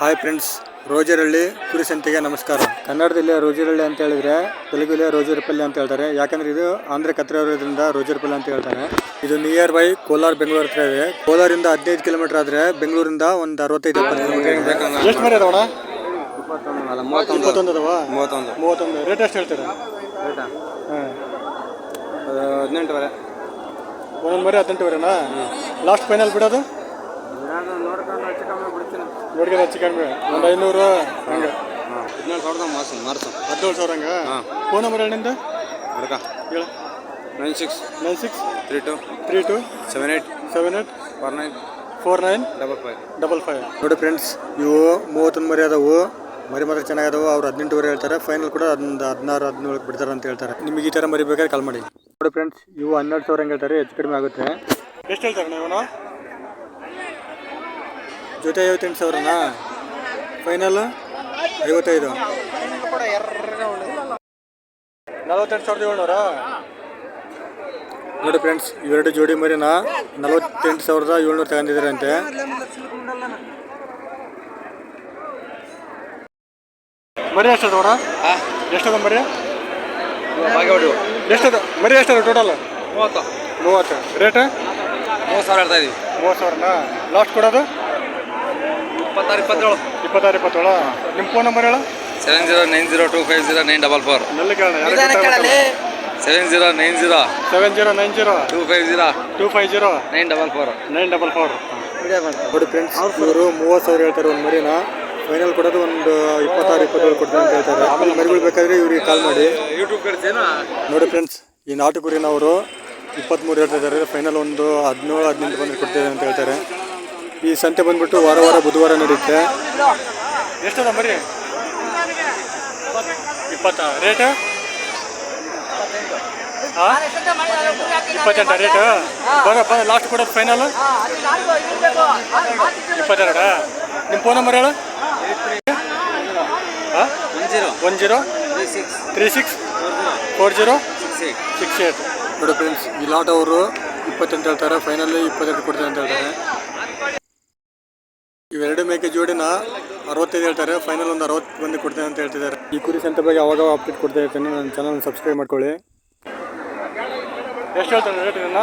Hi friends ರೋಜರಳ್ಳಿ ಕುರಿ ಸಂತೆಗೆ ನಮಸ್ಕಾರ. ಕನ್ನಡದಲ್ಲಿ ರೋಜರಳ್ಳಿ ಅಂತ ಹೇಳಿದ್ರೆ ತೆಲುಗಲ್ಲಿ ರೋಜರಪಲ್ಲಿ ಅಂತ ಹೇಳ್ತಾರೆ. ಯಾಕಂದ್ರೆ ಇದು ಆಂಧ್ರ ಕತ್ರ ಇರೋದ್ರಿಂದ ರೋಜರಪಲ್ಲಿ ಅಂತ ಹೇಳ್ತಾರೆ. ಇದು ನಿಯರ್ ಬೈ ಕೋಲಾರ ಬೆಂಗಳೂರು ಹತ್ರ ಇದೆ. ಕೋಲಾರಿಂದ ಹದಿನೈದು ಕಿಲೋಮೀಟರ್ ಆದ್ರೆ ಬೆಂಗಳೂರಿಂದ ಒಂದು ಅರವತ್ತೈದು ಎಷ್ಟು ಮರಿ ಅದಾವಣ ಮೂವತ್ತೊಂದು ಅದಾವ? ಮೂವತ್ತೊಂದು. ರೇಟ್ ಎಷ್ಟು ಹೇಳ್ತೀರಾ? ಹದಿನೆಂಟುವರೆ. ಒಂದೊಂದು ಮರಿ ಹದಿನೆಂಟುವರೆನಾ? ಲಾಸ್ಟ್ ಫೈನಲ್ ಬಿಡೋದು? ನೋಡ್ಕೊಂಡು ಹೆಚ್ಚು ಕಮ್ಮಿ ಬಿಡ್ತೀನಿ. ನೋಡ್ಕೊಂಡು ಹೆಚ್ಚು ಕಡಿಮೆ ಒಂದು ಐನೂರು. ಹಂಗೆ. ಹದಿನೇಳು ಸಾವಿರದ ಮಾಸ ಮಾರ್ಸು ಹದಿನೇಳು ಸಾವಿರ ಹಂಗೆ. ಫೋನ್ ನಂಬರ್ ಹೇಳಿಂದ ಹುಡುಕ ಹೇಳ. Nine six. Nine six? Three two. Three two? Seven eight seven eight four nine. Four nine? Double five. Double five. ನೋಡಿ ಫ್ರೆಂಡ್ಸ್ ಇವು ಮೂವತ್ತೊಂದು ಮರಿ ಅದಾವು. ಮರಿ ಮಾತ್ರ ಚೆನ್ನಾಗಿದಾವೆ. ಅವ್ರು ಹದಿನೆಂಟುವರೆ ಹೇಳ್ತಾರೆ. ಫೈನಲ್ ಕೂಡ ಅದೊಂದು ಹದಿನಾರು ಹದಿನೇಳಕ್ಕೆ ಬಿಡ್ತಾರೆ ಅಂತ ಹೇಳ್ತಾರೆ. ನಿಮಗೆ ಈ ಥರ ಮರಿಬೇಕಾದ್ರೆ ಕಾಲ್ ಮಾಡಿ. ನೋಡಿ ಫ್ರೆಂಡ್ಸ್ ಇವು ಹನ್ನೆರಡು ಸಾವಿರ ಹಂಗೆ ಹೇಳ್ತಾರೆ. ಹೆಚ್ಚು ಕಡಿಮೆ ಆಗುತ್ತೆ. ಎಷ್ಟು ಹೇಳ್ತಾರೆ ನೀವು? ಜೊತೆ ಐವತ್ತೆಂಟು ಸಾವಿರನಾ? ಫೈನಲ್ ಐವತ್ತೈದು. ನಲವತ್ತೆಂಟು ಸಾವಿರದ ಏಳ್ನೂರ? ನೋಡಿ ಫ್ರೆಂಡ್ಸ್ ಇವೆರಡು ಜೋಡಿ ಮರಿನ? ನಲವತ್ತೆಂಟು ಸಾವಿರದ ಏಳ್ನೂರು ತಗೊಂಡಿದ್ದಾರೆ ಅಂತೆ ಮರಿ ಎಷ್ಟದ ಅವರ ಎಷ್ಟದ ಮರಿ? ಎಷ್ಟದ? ಮರಿ ಎಷ್ಟದ ಟೋಟಲ್ ಮೂವತ್ತು. ಮೂವತ್ತು. ರೇಟ್ ಮೂವತ್ತು ಸಾವಿರ ಹೇಳ್ತಾ ಮೂವತ್ತು ಸಾವಿರನಾ? ಲಾಸ್ಟ್ ಕೊಡೋದು? ಇಪ್ಪತ್ತಾರು ಇಪ್ಪತ್ತೇಳು. ಇಪ್ಪತ್ತಾರು ಇಪ್ಪತ್ತೇಳು. ನಿಮ್ಮ ಫೋನ್ ನಂಬರ್ ಹೇಳ. Seven zero nine zero two five zero nine double ಫೋರ್ನಲ್ಲಿ ಕೇಳೋಣ seven zero nine zero seven zero nine zero two five zero two five zero nine double four nine double four ನೋಡಿ friends ಇವರು ಮೂವತ್ತು ಸಾವಿರ ಹೇಳ್ತಾರೆ ಒಂದು ಮರಿನ. Final ಕೊಡೋದು ಒಂದು ಇಪ್ಪತ್ತಾರು ಇಪ್ಪತ್ತೇಳು ಕೊಡ್ತಾರೆ ಅಂತ ಹೇಳ್ತಾರೆ. ಆಮೇಲೆ ಮರಿಗಳು ಬೇಕಾದ್ರೆ ಇವ್ರಿಗೆ ಕಾಲ್ ಮಾಡಿ. ನೋಡಿ ಫ್ರೆಂಡ್ಸ್ ಈ ನಾಟು ಕುರಿನವರು ಇಪ್ಪತ್ತ್ಮೂರು ಹೇಳ್ತಿದ್ದಾರೆ ಫೈನಲ್ ಒಂದು ಹದಿನೇಳು ಹದಿನೆಂಟು ಬಂದರೆ ಕೊಡ್ತಿದ್ದಾರೆ ಅಂತ ಹೇಳ್ತಾರೆ. ಈ ಸಂತೆ ಬಂದ್ಬಿಟ್ಟು ವಾರ ವಾರ ಬುಧವಾರ ನಡೆಯುತ್ತೆ. ಎಷ್ಟು ಮರಿ? ಇಪ್ಪತ್ತ ರೇಟ್? ಇಪ್ಪತ್ತೆಂಟ ರೇಟ್? ಬರಪ್ಪ ಲಾಸ್ಟ್ ಕೊಡೋದು ಫೈನಲ್ ಇಪ್ಪತ್ತೆರಡ? ನಿಮ್ಮ ಫೋನ್ ನಂಬರ್ ಹೇಳು. One zero? Three six four zero six eight ನೋಡಿ ಫ್ರೆಂಡ್ಸ್ ಈ ಲಾಟ್ ಅವರು ಇಪ್ಪತ್ತೆಂಟು ಹೇಳ್ತಾರೆ ಫೈನಲ್ ಇಪ್ಪತ್ತೆರಡು ಕೊಡ್ತಾರೆ ಅಂತ ಹೇಳ್ತಾರೆ. ಇವೆರಡು ಮೇಕೆ ಜೋಡಿನ ಅರವತ್ತೈದು ಹೇಳ್ತಾರೆ. ಫೈನಲ್ ಒಂದು ಅರವತ್ತು ಬಂದು ಕೊಡ್ತೇನೆ ಅಂತ ಹೇಳ್ತಿದ್ದಾರೆ. ಈ ಕುರಿ ಸೆಂಟರ್ ಬಗ್ಗೆ ಅವಾಗ ಅಪ್ಡೇಟ್ ಕೊಡ್ತಾ ಇರ್ತೀನಿ. ನನ್ನ ಚಾನಲ್ ಸಬ್ಸ್ಕ್ರೈಬ್ ಮಾಡ್ಕೊಳ್ಳಿ. ಎಷ್ಟು ಹೇಳ್ತಾರೆ ರೇಟ್ ಇದನ್ನ?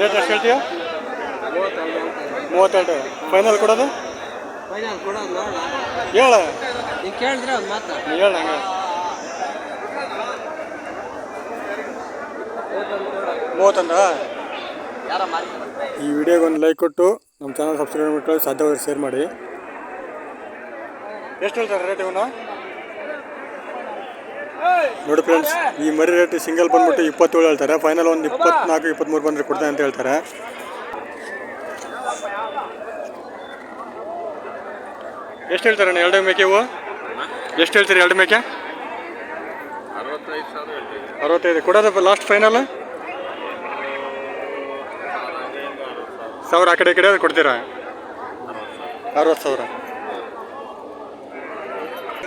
ರೇಟ್ ಎಷ್ಟು ಹೇಳ್ತೀಯ? ಮೂವತ್ತೆರಡು. ಫೈನಲ್ ಕೊಡೋದು? ಫೈನಲ್ ಕೊಡೋದು ಹೇಳ. ಹೇಳ ಮೂವತ್ತೊಂದ? ಈ ವಿಡಿಯೋಗೆ ಒಂದು ಲೈಕ್ ಕೊಟ್ಟು ನಮ್ಮ ಚಾನಲ್ ಸಬ್ಸ್ಕ್ರೈಬ್ ಮಾಡ್ಕೊಳ್ಳಿ ಸಾಧ್ಯವಾದ್ರೆ ಶೇರ್ ಮಾಡಿ. ಎಷ್ಟು ಹೇಳ್ತಾರೆ ರೇಟ್ ಇವನು ನೋಡಿ ಫ್ರೆಂಡ್ಸ್ ಈ ಮರಿ ರೇಟ್ ಸಿಂಗಲ್ ಬಂದ್ಬಿಟ್ಟು ಇಪ್ಪತ್ತೇಳು ಹೇಳ್ತಾರೆ. ಫೈನಲ್ ಒಂದು ಇಪ್ಪತ್ನಾಲ್ಕು ಇಪ್ಪತ್ತ್ಮೂರು ಬಂದರೆ ಕೊಡ್ತಾರೆ ಅಂತ ಹೇಳ್ತಾರೆ. ಎಷ್ಟು ಹೇಳ್ತಾರೆ ಅಣ್ಣ? ಎರಡು ಮೇಕೆ ಇವು ಎಷ್ಟು ಹೇಳ್ತೀರಿ ಎರಡು ಮೇಕೆ? ಅರವತ್ತೈದು ಕೊಡೋದಪ್ಪ ಲಾಸ್ಟ್ ಫೈನಲ್ ಸಾವಿರ ಆ ಕಡೆ ಈ ಕಡೆ ಕೊಡ್ತೀರಾ? ಅರವತ್ತು ಸಾವಿರ.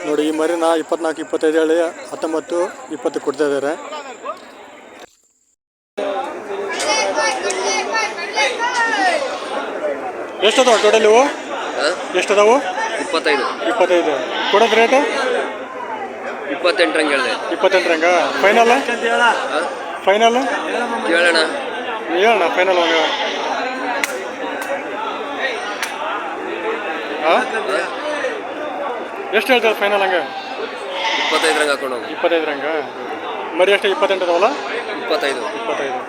ನೋಡಿ ಈ ಮರಿನ ಇಪ್ಪತ್ನಾಲ್ಕು ಇಪ್ಪತ್ತೈದು ಹೇಳಿ ಹತ್ತೊಂಬತ್ತು ಇಪ್ಪತ್ತು ಕೊಡ್ತಾ ಇದ್ದಾರೆ. ಎಷ್ಟದಾವ ಟೋಟಲ್ ಇವು? ಎಷ್ಟದಾವು? ಇಪ್ಪತ್ತೈದು. ಇಪ್ಪತ್ತೈದು. ಕೊಡೋದು ರೇಟ್ ಇಪ್ಪತ್ತೆಂಟರಂಗೆ ಹೇಳಿದೆ. ಇಪ್ಪತ್ತೆಂಟರಂಗ? ಫೈನಲ್ ಫೈನಲ್ ಹೇಳೋಣ ಹೇಳೋಣ ಹೇಳಣ್ಣ ಫೈನಲ್ ಹಂಗ ಎಷ್ಟು ಹೇಳ್ತಾರೆ ಫೈನಲ್ ಹಂಗೆ? ಇಪ್ಪತ್ತೈದರಂಗೆ ಹಾಕೊಂಡು ಇಪ್ಪತ್ತೈದು ರಂಗ ಮರಿ ಅಷ್ಟೇ ಇಪ್ಪತ್ತೆಂಟು ಅದಾವಲ್ಲ ಇಪ್ಪತ್ತೈದು. ಇಪ್ಪತ್ತೈದು.